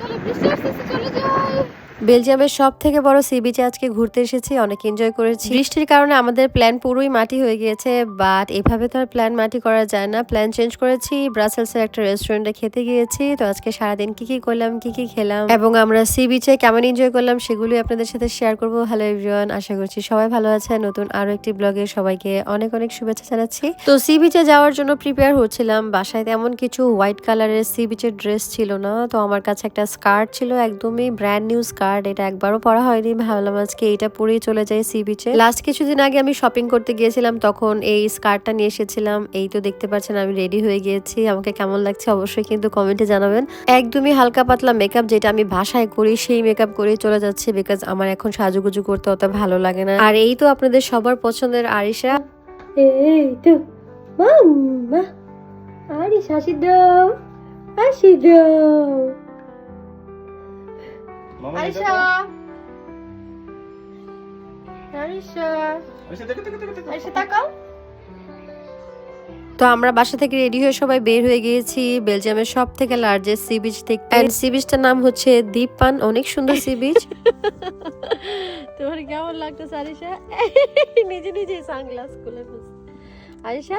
চলো বৃষ্টি আসতেছে চলে যাই বেলজিয়ামের সব থেকে বড় সি বিচে আজকে ঘুরতে এসেছি, অনেক এনজয় করেছি। বৃষ্টির কারণে আমাদের প্ল্যান পুরোই মাটি হয়ে গিয়েছে বাট এভাবে তো আর প্ল্যান মাটি করা যায় না। প্ল্যান চেঞ্জ করেছি ব্রাসেলসের একটা রেস্টুরেন্টে খেতে গিয়েছি, তো আজকে সারাদিন কি কি করলাম, কি কি খেলাম, এবং আমরা সি বিচে কেমন এনজয় করলাম সেগুলি আপনাদের সাথে শেয়ার করব। হ্যালো এভরিওয়ান আশা করছি সবাই ভালো আছে নতুন আরও একটি ব্লগে সবাইকে অনেক অনেক শুভেচ্ছা জানাচ্ছি। তো সি বিচে যাওয়ার জন্য প্রিপেয়ার হচ্ছিলাম। বাসায় তেমন কিছু হোয়াইট কালারের সি বিচের ড্রেস ছিল না, তো আমার কাছে একটা স্কার্ট ছিল, একদমই ব্র্যান্ড নিউ স্কার্ট এটা একবারও পরা হয়নি। ভাবলাম আজকে এটা পরেই চলে যাই সি বিচে লাস্ট কিছুদিন আগে আমি শপিং করতে গিয়েছিলাম, তখন এই স্কার্টটা নিয়ে এসেছিলাম। এই তো দেখতে পাচ্ছেন আমি রেডি হয়ে গিয়েছি। আমাকে কেমন লাগছে অবশ্যই কিন্তু কমেন্টে জানাবেন। একদমই হালকা পাতলা মেকআপ যেটা আমি ভাষায় করি, সেই মেকআপ করেই চলে যাচ্ছে বিকজ আমার এখন সাজুগুজু করতে অত ভালো লাগে না। আর এই তো আপনাদের সবার পছন্দের আরিশা। এই তো, মাম্মা আরে হাসি দাও হাসি দাও আরিশা। আরিশা। আরিশা দেখো দেখো দেখো দেখো। আরিশা তাকাও। তো আমরা বাসা থেকে রেডি হয়ে সবাই বের হয়ে গিয়েছি বেলজিয়ামের সব থেকে লার্জেস্ট সি বিচ দেখতে এন্ড সি বিচটার নাম হচ্ছে দ্বীপপান অনেক সুন্দর সি বিচ তোমার কেমন লাগতেছে আরিশা? নিজে নিজে সানগ্লাস খুলে আরিশা?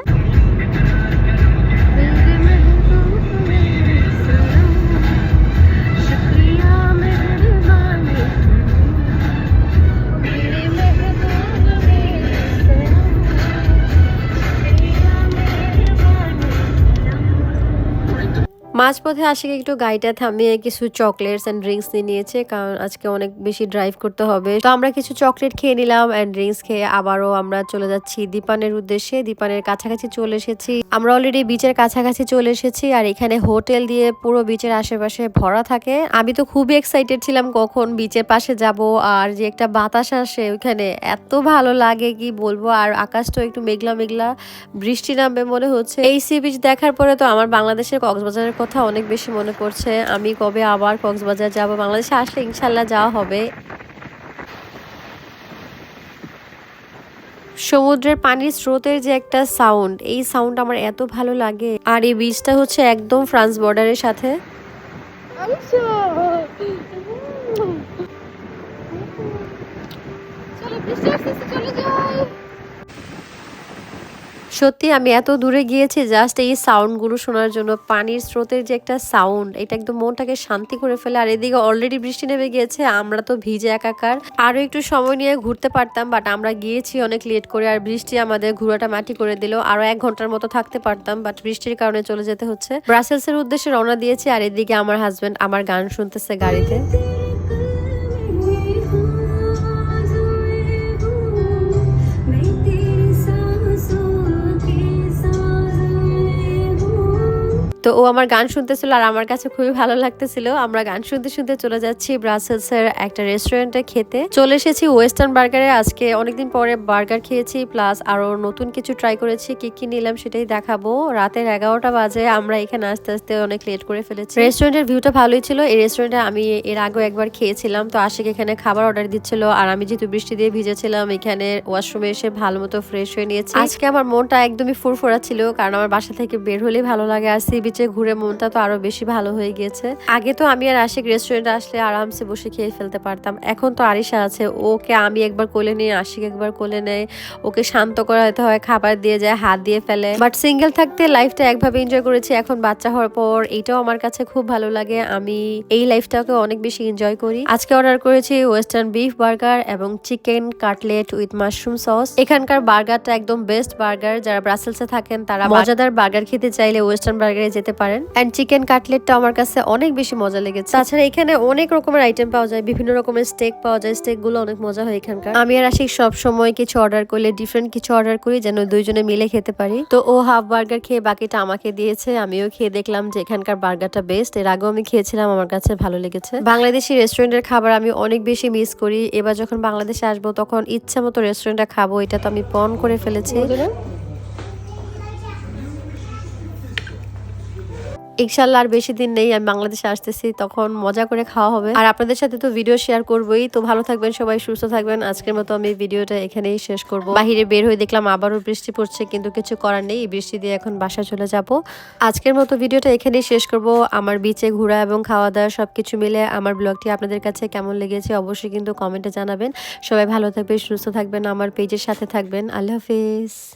মাঝপথে আশিকে একটু গাড়িটা থামিয়ে কিছু চকলেটস অ্যান্ড ড্রিঙ্কস নিয়ে নিয়েছে, কারণ আজকে অনেক বেশি ড্রাইভ করতে হবে। তো আমরা কিছু চকলেট খেয়ে নিলাম অ্যান্ড ড্রিঙ্কস খেয়ে আবারও আমরা চলে যাচ্ছি দীপানের উদ্দেশ্যে। দীপানের কাছাকাছি চলে এসেছি। আমরা অলরেডি বিচের কাছাকাছি চলে এসেছি আর এখানে হোটেল দিয়ে পুরো বিচের আশেপাশে ভরা থাকে। আমি তো খুবই এক্সাইটেড ছিলাম কখন বিচের পাশে যাব আর যে একটা বাতাস আসে ওইখানে এত ভালো লাগে, কি বলব? আর আকাশটাও একটু মেঘলা মেঘলা, বৃষ্টি নামবে মনে হচ্ছে। এই সি বিচ দেখার পরে তো আমার বাংলাদেশের কক্সবাজারের কথা অনেক বেশি মনে পড়ছে। আমি কবে আবার কক্সবাজার যাব? বাংলাদেশে আসলে ইনশাল্লাহ যাওয়া হবে। সমুদ্রের পানির স্রোতের যে একটা সাউন্ড এই সাউন্ড আমার এত ভালো লাগে। আর এই বীজটা হচ্ছে একদম ফ্রান্স বর্ডারের সাথে। চলো বৃষ্টি আসতেছে চলে যাই সত্যি আমি এত দূরে গিয়েছি জাস্ট এই সাউন্ডগুলো শোনার জন্য, পানির স্রোতের যে একটা সাউন্ড এটা একদম মনটাকে শান্তি করে ফেলে। আর এদিকে অলরেডি বৃষ্টি নেমে গিয়েছে, আমরা তো ভিজে একাকার। আরও একটু সময় নিয়ে ঘুরতে পারতাম বাট আমরা গিয়েছি অনেক লেট করে, আর বৃষ্টি আমাদের ঘোরাটা মাটি করে দিল। আরও এক ঘণ্টার মতো থাকতে পারতাম বাট বৃষ্টির কারণে চলে যেতে হচ্ছে। ব্রাসেলস এর উদ্দেশ্যে রওনা দিয়েছি, আর এদিকে আমার হাজব্যান্ড আমার গান শুনতেছে গাড়িতে। ও আমার গান শুনতেছিল আর আমার কাছে খুবই ভালো লাগতেছিল। আমরা গান শুনতে শুনতে চলে যাচ্ছি ব্রাসেলস এর একটা রেস্টুরেন্টে খেতে। চলে এসেছি ওয়েস্টার্ন বার্গারে আজকে অনেকদিন পরে বার্গার খেয়েছি প্লাস আরও নতুন কিছু ট্রাই করেছি। কি কি নিলাম সেটাই দেখাবো। রাতের এগারোটা বাজে আমরা এখানে আস্তে আস্তে অনেক লেট করে ফেলেছি। রেস্টুরেন্টের ভিউটা ভালোই ছিল। এই রেস্টুরেন্টে আমি এর আগেও একবার খেয়েছিলাম। তো আশিক এখানে খাবার অর্ডার দিচ্ছিল। আর আমি যেহেতু বৃষ্টি দিয়ে ভিজেছিলাম এখানে ওয়াশরুমে এসে ভালো মতো ফ্রেশ হয়ে নিয়েছি। আজকে আমার মনটা একদমই ফুরফুরা ছিল কারণ আমার বাসা থেকে বের হলেই ভালো লাগে। আর সি বিচে ঘুরে মনটা তো আরও বেশি ভালো হয়ে গিয়েছে। আগে তো আমি আর আশিক রেস্টুরেন্টে আসলে আরামসে বসে খেয়ে ফেলতে পারতাম। এখন তো আরিশা আছে। ওকে আমি একবার কোলে নিয়ে আশিক একবার কোলে নেয়। ওকে শান্ত করাতে হয় খাবার দিয়ে যায় হাত দিয়ে ফেলে। বাট সিঙ্গেল থাকতে লাইফটা একভাবে এনজয় করেছি। এখন বাচ্চা হওয়ার পর এইটাও আমার কাছে খুব ভালো লাগে। আমি এই লাইফটাকে অনেক বেশি এনজয় করি। আজকে অর্ডার করেছি ওয়েস্টার্ন বিফ বার্গার এবং chicken cutlet with mushroom sauce এখানকার বার্গারটা একদম বেস্ট বার্গার যারা ব্রাসেলসে থাকেন তারা মজাদার বার্গার খেতে চাইলে ওয়েস্টার্ন বার্গারে যেতে পারেন। অ্যান্ড চিকেন কাটলেটটা আমার কাছে অনেক বেশি মজা লেগেছে। তাছাড়া এখানে অনেক রকমের আইটেম পাওয়া যায়। বিভিন্ন রকমের স্টেক পাওয়া যায়। স্টেকগুলো অনেক মজা হয় এখানকার। আমি আর আসি সব সময় কিছু অর্ডার করলে ডিফারেন্ট কিছু অর্ডার করি, যেন দুইজনে মিলে খেতে পারি। তো ও হাফ বার্গার খেয়ে বাকিটা আমাকে দিয়েছে। আমিও খেয়ে দেখলাম যে এখানকার বার্গারটা বেস্ট এর আগেও আমি খেয়েছিলাম। আমার কাছে ভালো লেগেছে। বাংলাদেশি রেস্টুরেন্টের খাবার আমি অনেক বেশি মিস করি। এবার যখন বাংলাদেশে আসব, তখন ইচ্ছা মতো রেস্টুরেন্টে খাব। এটা তো আমি পণ করে ফেলেছি। ইনশাল্লাহ আর বেশি দিন নেই, আমি বাংলাদেশে আসতেছি, তখন মজা করে খাওয়া হবে। আর আপনাদের সাথে তো ভিডিও শেয়ার করবোই, তো ভালো থাকবেন, সবাই সুস্থ থাকবেন। আজকের মতো আমি ভিডিওটা এখানেই শেষ করব। বাহিরে বের হয়ে দেখলাম আবারও বৃষ্টি পড়ছে, কিন্তু কিছু করার নেই, বৃষ্টি দিয়ে এখন বাসা চলে যাব। আজকের মতো ভিডিওটা এখানেই শেষ করব। আমার বিচে ঘোরা এবং খাওয়া দাওয়া সবকিছু মিলে আমার ব্লগটি আপনাদের কাছে কেমন লেগেছে অবশ্যই কিন্তু কমেন্টে জানাবেন। সবাই ভালো থাকবেন, সুস্থ থাকবেন, আমার পেজের সাথে থাকবেন। আল্লাহ হাফিজ।